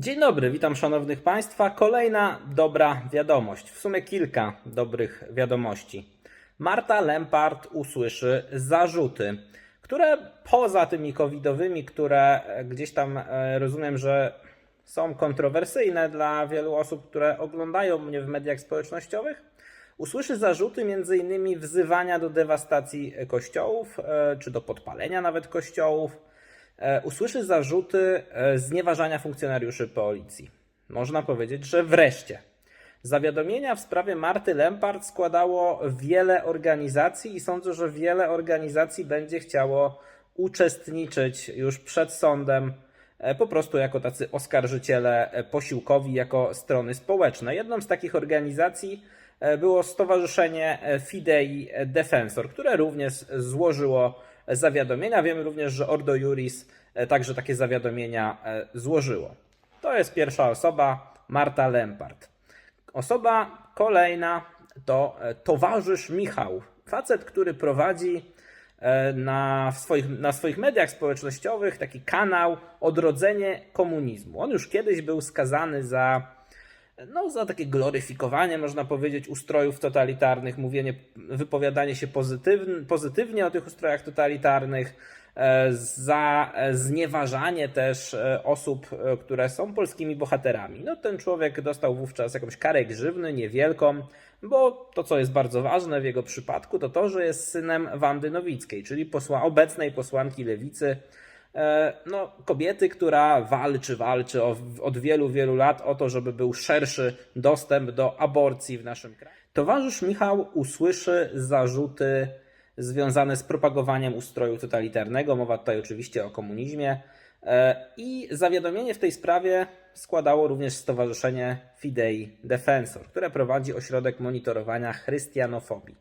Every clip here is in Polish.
Dzień dobry, witam szanownych Państwa. Kolejna dobra wiadomość, w sumie kilka dobrych wiadomości. Marta Lempart usłyszy zarzuty, które poza tymi covidowymi, które gdzieś tam e, rozumiem, że są kontrowersyjne dla wielu osób, które oglądają mnie w mediach społecznościowych, usłyszy zarzuty m.in. wzywania do dewastacji kościołów, e, czy do podpalenia nawet kościołów, usłyszy zarzuty e, znieważania funkcjonariuszy policji. Można powiedzieć, że wreszcie. Zawiadomienia w sprawie Marty Lempart składało wiele organizacji i sądzę, że wiele organizacji będzie chciało uczestniczyć już przed sądem e, po prostu jako tacy oskarżyciele e, posiłkowi, jako strony społeczne. Jedną z takich organizacji e, było Stowarzyszenie e, Fidei Defensor, które również złożyło zawiadomienia. Wiemy również, że Ordo Juris e, także takie zawiadomienia e, złożyło. To jest pierwsza osoba, Marta Lempart. Osoba kolejna to e, towarzysz Michał, facet, który prowadzi na swoich, na swoich mediach społecznościowych taki kanał Odrodzenie komunizmu. On już kiedyś był skazany za, no, za takie gloryfikowanie, można powiedzieć, ustrojów totalitarnych, mówienie, wypowiadanie się pozytywnie, o tych ustrojach totalitarnych, e, za e, znieważanie też e, osób, które są polskimi bohaterami. No, ten człowiek dostał wówczas jakąś karę grzywny, niewielką, bo to, co jest bardzo ważne w jego przypadku, to to, że jest synem Wandy Nowickiej, czyli posła, obecnej posłanki lewicy, no, kobiety, która walczy, walczy od wielu, wielu lat o to, żeby był szerszy dostęp do aborcji w naszym kraju. Towarzysz Michał usłyszy zarzuty związane z propagowaniem ustroju totalitarnego. Mowa tutaj oczywiście o komunizmie. E, I zawiadomienie w tej sprawie składało również Stowarzyszenie Fidei Defensor, które prowadzi ośrodek monitorowania chrystianofobii.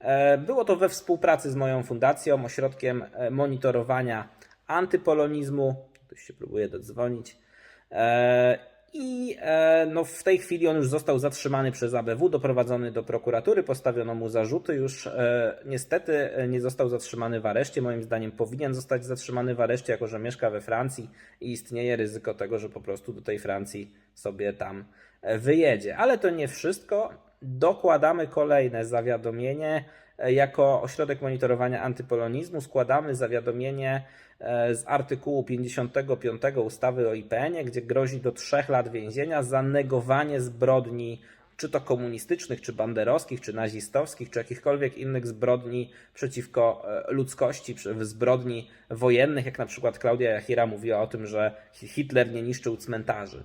E, Było to we współpracy z moją fundacją, ośrodkiem e, monitorowania antypolonizmu. Ktoś się próbuje dodzwonić. E, I e, no, w tej chwili on już został zatrzymany przez ABW, doprowadzony do prokuratury, postawiono mu zarzuty. Już e, niestety nie został zatrzymany w areszcie. Moim zdaniem powinien zostać zatrzymany w areszcie, jako że mieszka we Francji i istnieje ryzyko tego, że po prostu do tej Francji sobie tam wyjedzie. Ale to nie wszystko. Dokładamy kolejne zawiadomienie. E, Jako ośrodek monitorowania antypolonizmu składamy zawiadomienie e, z artykułu 55 ustawy o IPN-ie, gdzie grozi do 3 lat więzienia za negowanie zbrodni czy to komunistycznych, czy banderowskich, czy nazistowskich, czy jakichkolwiek innych zbrodni przeciwko e, ludzkości, czy zbrodni wojennych, jak na przykład Klaudia Jachira mówiła o tym, że Hitler nie niszczył cmentarzy,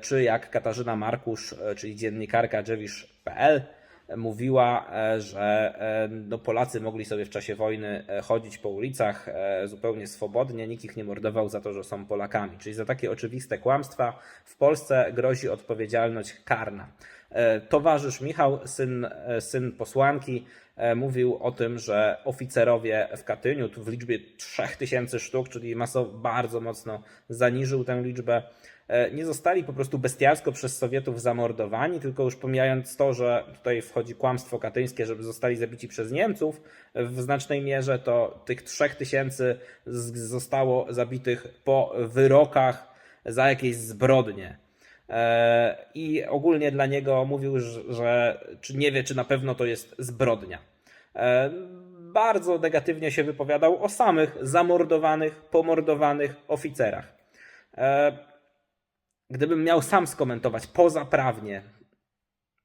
czy jak Katarzyna Markusz, czyli dziennikarka dziewisz.pl, mówiła, e, że e, no, Polacy mogli sobie w czasie wojny e, chodzić po ulicach zupełnie swobodnie, nikt ich nie mordował za to, że są Polakami. Czyli za takie oczywiste kłamstwa w Polsce grozi odpowiedzialność karna. Towarzysz Michał, syn, syn posłanki, mówił o tym, że oficerowie w Katyniu, w liczbie 3000 sztuk, czyli maso bardzo mocno zaniżył tę liczbę, nie zostali po prostu bestialsko przez Sowietów zamordowani, tylko już pomijając to, że tutaj wchodzi kłamstwo katyńskie, żeby zostali zabici przez Niemców w znacznej mierze, to tych 3000 z- zostało zabitych po wyrokach za jakieś zbrodnie. E, I ogólnie dla niego mówił, że, nie wie, czy na pewno to jest zbrodnia. E, Bardzo negatywnie się wypowiadał o samych zamordowanych, pomordowanych oficerach. Gdybym miał sam skomentować pozaprawnie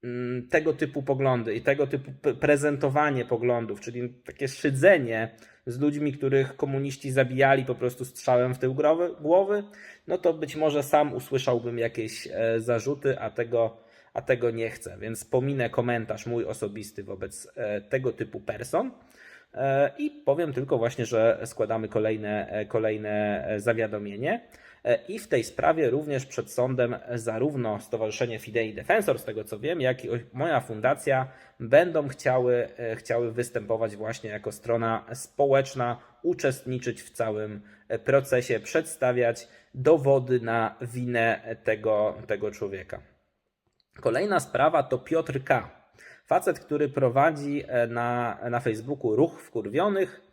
mm, tego typu poglądy i tego typu prezentowanie poglądów, czyli takie szydzenie z ludźmi, których komuniści zabijali po prostu strzałem w tył głowy, no to być może sam usłyszałbym jakieś e, zarzuty, a tego, a tego nie chcę. Więc pominę komentarz mój osobisty wobec e, tego typu person. E, I powiem tylko właśnie, że składamy kolejne, kolejne zawiadomienie. E, I w tej sprawie również przed sądem zarówno Stowarzyszenie Fidei Defensor, z tego co wiem, jak i moja fundacja będą chciały, e, chciały występować właśnie jako strona społeczna, uczestniczyć w całym e, procesie, przedstawiać dowody na winę tego, tego człowieka. Kolejna sprawa to Piotr K. Facet, który prowadzi na, na Facebooku Ruch Wkurwionych,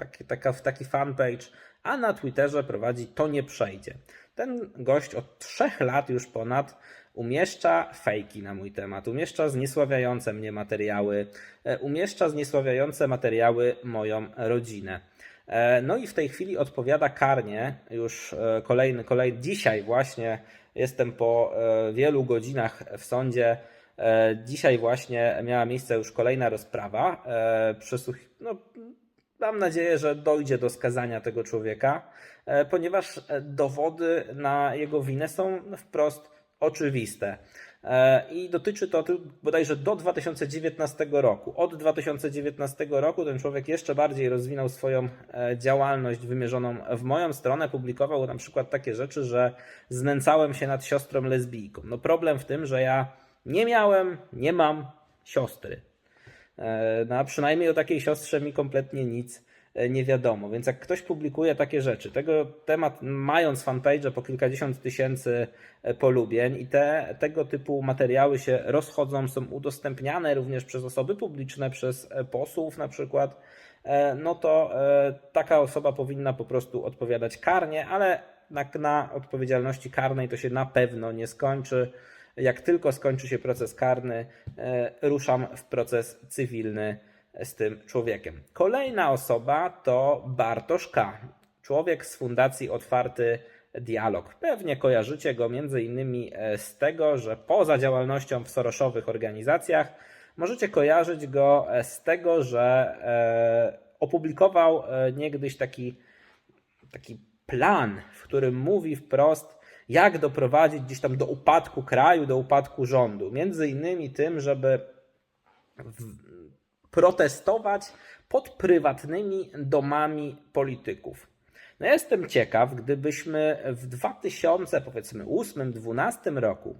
taki, taka, taki fanpage, a na Twitterze prowadzi To nie przejdzie. Ten gość od trzech lat już ponad umieszcza fejki na mój temat, umieszcza zniesławiające mnie materiały, e, umieszcza zniesławiające materiały moją rodzinę. E, No i w tej chwili odpowiada karnie, już e, kolejny, kolejny, dzisiaj właśnie jestem po wielu godzinach w sądzie. Dzisiaj właśnie miała miejsce już kolejna rozprawa. Przesłuch... No, mam nadzieję, że dojdzie do skazania tego człowieka, e, ponieważ e, dowody na jego winę są wprost oczywiste. E, I dotyczy to bodajże do 2019 roku. Od 2019 roku ten człowiek jeszcze bardziej rozwinął swoją działalność wymierzoną w moją stronę. Publikował na przykład takie rzeczy, że znęcałem się nad siostrą lesbijką. No problem w tym, że ja nie miałem, nie mam siostry. E, No a przynajmniej o takiej siostrze mi kompletnie nic e, nie wiadomo. Więc jak ktoś publikuje takie rzeczy, tego temat mając fanpage po kilkadziesiąt tysięcy e, polubień i te, tego typu materiały się rozchodzą, są udostępniane również przez osoby publiczne, przez posłów na przykład, no to taka osoba powinna po prostu odpowiadać karnie, ale na, na odpowiedzialności karnej to się na pewno nie skończy. Jak tylko skończy się proces karny, e, ruszam w proces cywilny z tym człowiekiem. Kolejna osoba to Bartosz K., człowiek z Fundacji Otwarty Dialog. Pewnie kojarzycie go między innymi e, z tego, że poza działalnością w soroszowych organizacjach możecie kojarzyć go e, z tego, że opublikował niegdyś taki taki plan, w którym mówi wprost, jak doprowadzić gdzieś tam do upadku kraju, do upadku rządu. Między innymi tym, żeby protestować pod prywatnymi domami polityków. No jestem ciekaw, gdybyśmy w 2000, powiedzmy 8-12 roku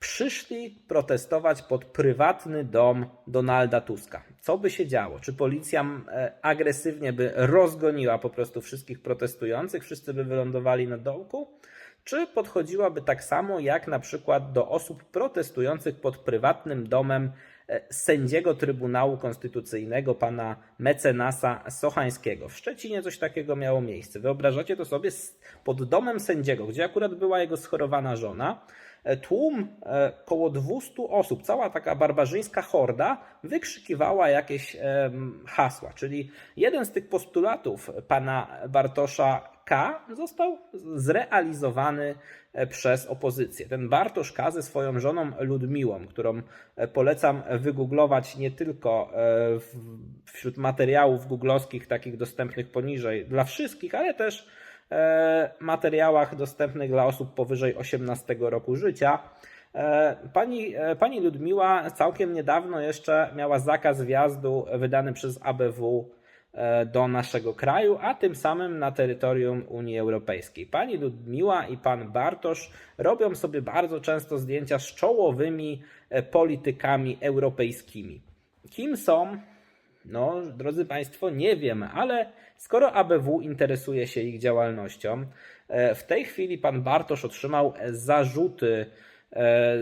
przyszli protestować pod prywatny dom Donalda Tuska. Co by się działo? Czy policja e, agresywnie by rozgoniła po prostu wszystkich protestujących, wszyscy by wylądowali na dołku? Czy podchodziłaby tak samo jak na przykład do osób protestujących pod prywatnym domem e, sędziego Trybunału Konstytucyjnego, pana mecenasa Sochańskiego? W Szczecinie coś takiego miało miejsce. Wyobrażacie to sobie pod domem sędziego, gdzie akurat była jego schorowana żona, e, tłum e, koło 200 osób, cała taka barbarzyńska horda wykrzykiwała jakieś hasła. Czyli jeden z tych postulatów pana Bartosza K został zrealizowany e, przez opozycję. Ten Bartosz K ze swoją żoną Ludmiłą, którą e, polecam wygooglować nie tylko e, wśród materiałów googlowskich takich dostępnych poniżej dla wszystkich, ale też materiałach dostępnych dla osób powyżej 18 roku życia. Pani, pani Ludmiła całkiem niedawno jeszcze miała zakaz wjazdu wydany przez ABW do naszego kraju, a tym samym na terytorium Unii Europejskiej. Pani Ludmiła i pan Bartosz robią sobie bardzo często zdjęcia z czołowymi e, politykami europejskimi. Kim są? No, drodzy Państwo, nie wiem, ale skoro ABW interesuje się ich działalnością, e, w tej chwili pan Bartosz otrzymał e, zarzuty, e,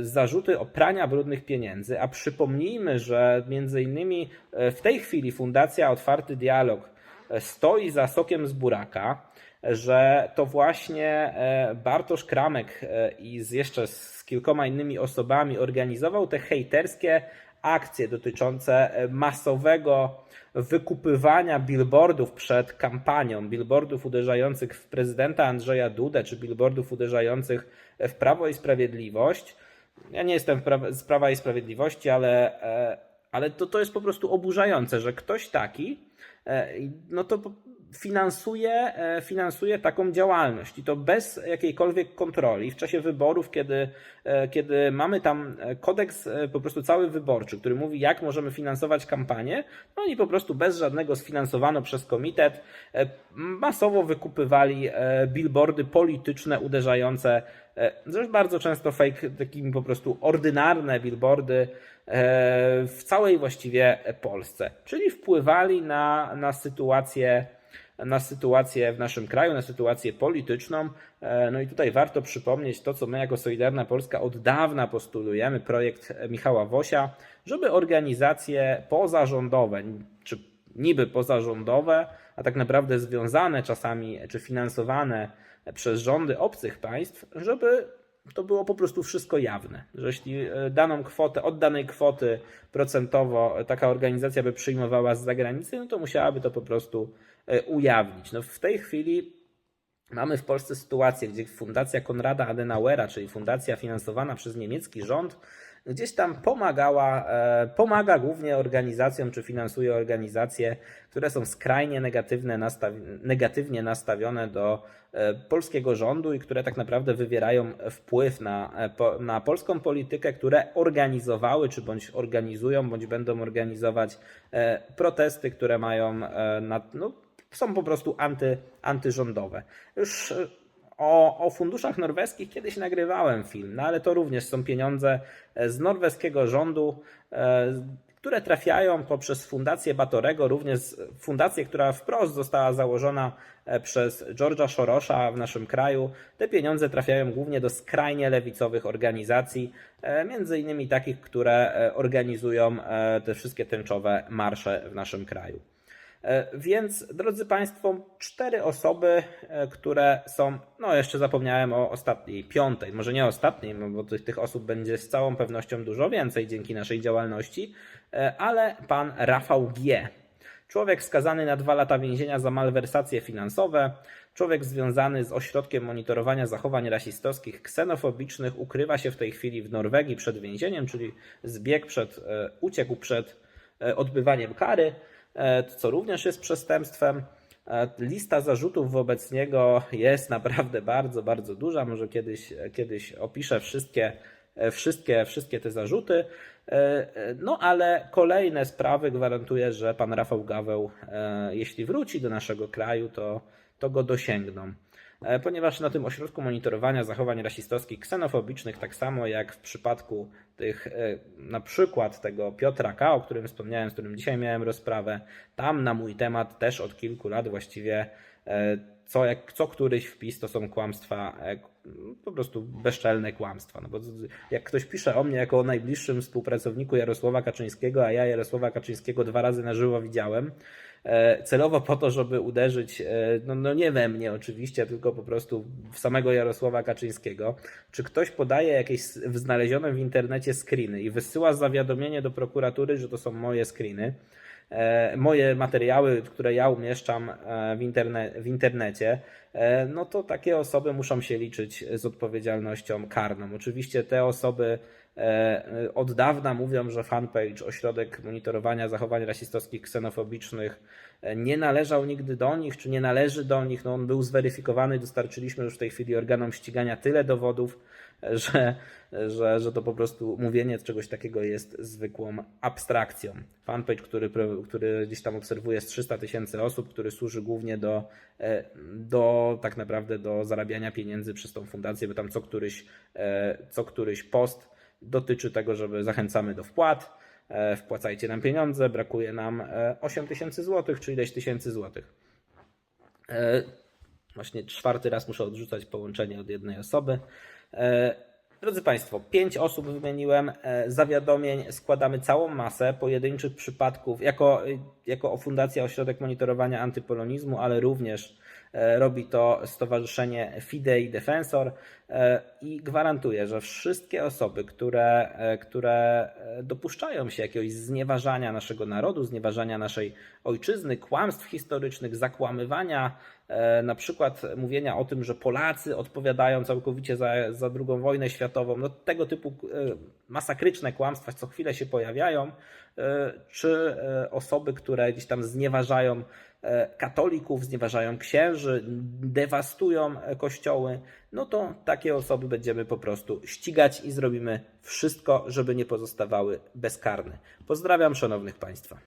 zarzuty o prania brudnych pieniędzy, a przypomnijmy, że między innymi e, w tej chwili Fundacja Otwarty Dialog e, stoi za sokiem z buraka, że to właśnie e, Bartosz Kramek e, i z jeszcze z kilkoma innymi osobami organizował te hejterskie akcje dotyczące e, masowego wykupywania billboardów przed kampanią, billboardów uderzających w prezydenta Andrzeja Dudę, czy billboardów uderzających w Prawo i Sprawiedliwość. Ja nie jestem z Prawa i Sprawiedliwości, ale, e, ale to, to jest po prostu oburzające, że ktoś taki e, no to finansuje, e, finansuje taką działalność. I to bez jakiejkolwiek kontroli. W czasie wyborów, kiedy, e, kiedy mamy tam kodeks po prostu cały wyborczy, który mówi jak możemy finansować kampanię, no oni po prostu bez żadnego sfinansowano przez komitet masowo wykupywali billboardy polityczne uderzające zresztą bardzo często fake, takimi po prostu ordynarne billboardy w całej właściwie Polsce, czyli wpływali na, na sytuację na sytuację w naszym kraju, na sytuację polityczną. E, No i tutaj warto przypomnieć to, co my jako Solidarna Polska od dawna postulujemy, projekt Michała Wosia, żeby organizacje pozarządowe, czy niby pozarządowe, a tak naprawdę związane czasami, czy finansowane przez rządy obcych państw, żeby to było po prostu wszystko jawne. Że jeśli e, daną kwotę, od danej kwoty procentowo taka organizacja by przyjmowała z zagranicy, no to musiałaby to po prostu e, ujawnić. No w tej chwili mamy w Polsce sytuację, gdzie Fundacja Konrada Adenauera, czyli fundacja finansowana przez niemiecki rząd, gdzieś tam pomagała, e, pomaga głównie organizacjom, czy finansuje organizacje, które są skrajnie negatywne, negatywnie nastawione do e, polskiego rządu i które tak naprawdę wywierają wpływ na, e, na polską politykę, które organizowały, czy bądź organizują, bądź będą organizować protesty, które mają na, no, są po prostu anty, antyrządowe. Już o, o funduszach norweskich kiedyś nagrywałem film, no ale to również są pieniądze e, z norweskiego rządu, e, które trafiają poprzez fundację Batorego, również fundację, która wprost została założona e, przez George'a Sorosza w naszym kraju. Te pieniądze trafiają głównie do skrajnie lewicowych organizacji, między innymi takich, które organizują te wszystkie tęczowe marsze w naszym kraju. E, Więc, drodzy Państwo, cztery osoby, e, które są, no jeszcze zapomniałem o ostatniej, piątej, może nie ostatniej, no bo tych, tych osób będzie z całą pewnością dużo więcej dzięki naszej działalności, e, ale pan Rafał G. Człowiek skazany na dwa lata więzienia za malwersacje finansowe, człowiek związany z ośrodkiem monitorowania zachowań rasistowskich, ksenofobicznych, ukrywa się w tej chwili w Norwegii przed więzieniem, czyli zbiegł przed, uciekł przed odbywaniem kary co również jest przestępstwem. E, Lista zarzutów wobec niego jest naprawdę bardzo, bardzo duża. Może kiedyś, kiedyś opiszę wszystkie, e, wszystkie, wszystkie te zarzuty. E, e, No ale kolejne sprawy gwarantuję, że pan Rafał Gaweł, e, jeśli wróci do naszego kraju, to, to go dosięgną. E, Ponieważ na tym ośrodku monitorowania zachowań rasistowskich, ksenofobicznych, tak samo jak w przypadku tych, e, na przykład tego Piotra K., o którym wspomniałem, z którym dzisiaj miałem rozprawę, tam na mój temat też od kilku lat właściwie e, co, jak, co któryś wpis to są kłamstwa, po prostu bezczelne kłamstwa. No bo jak ktoś pisze o mnie jako o najbliższym współpracowniku Jarosława Kaczyńskiego, a ja Jarosława Kaczyńskiego dwa razy na żywo widziałem, celowo po to, żeby uderzyć, e, no, no nie we mnie oczywiście, tylko po prostu w samego Jarosława Kaczyńskiego. Czy ktoś podaje jakieś znalezione w internecie screeny i wysyła zawiadomienie do prokuratury, że to są moje screeny, e, moje materiały, które ja umieszczam e, w, interne, w internecie, e, no to takie osoby muszą się liczyć z odpowiedzialnością karną. Oczywiście te osoby e, e, od dawna mówią, że fanpage Ośrodek Monitorowania Zachowań Rasistowskich, Ksenofobicznych e, nie należał nigdy do nich, czy nie należy do nich. No on był zweryfikowany, dostarczyliśmy już w tej chwili organom ścigania tyle dowodów, e, że, że, że to po prostu mówienie czegoś takiego jest zwykłą abstrakcją. Fanpage, który, który gdzieś tam obserwuje z 300 tysięcy osób, który służy głównie do, e, do tak naprawdę do zarabiania pieniędzy przez tą fundację, bo tam co któryś, e, co któryś post dotyczy tego, żeby zachęcamy do wpłat, e, wpłacajcie nam pieniądze, brakuje nam e, 8 tysięcy złotych, czy ileś tysięcy złotych. E, Właśnie czwarty raz muszę odrzucać połączenie od jednej osoby. E, Drodzy Państwo, pięć osób wymieniłem. e, Zawiadomień składamy całą masę pojedynczych przypadków, jako, jako Fundacja Ośrodek Monitorowania Antypolonizmu, ale również e, robi to Stowarzyszenie Fidei Defensor e, i gwarantuję, że wszystkie osoby, które, e, które e, dopuszczają się jakiegoś znieważania naszego narodu, znieważania naszej ojczyzny, kłamstw historycznych, zakłamywania, e, na przykład mówienia o tym, że Polacy odpowiadają całkowicie za, za II wojnę światową, no tego typu e, masakryczne kłamstwa co chwilę się pojawiają, e, czy e, osoby, które gdzieś tam znieważają e, katolików, znieważają księży, dewastują e, kościoły, no to takie osoby będziemy po prostu ścigać i zrobimy wszystko, żeby nie pozostawały bezkarne. Pozdrawiam szanownych Państwa.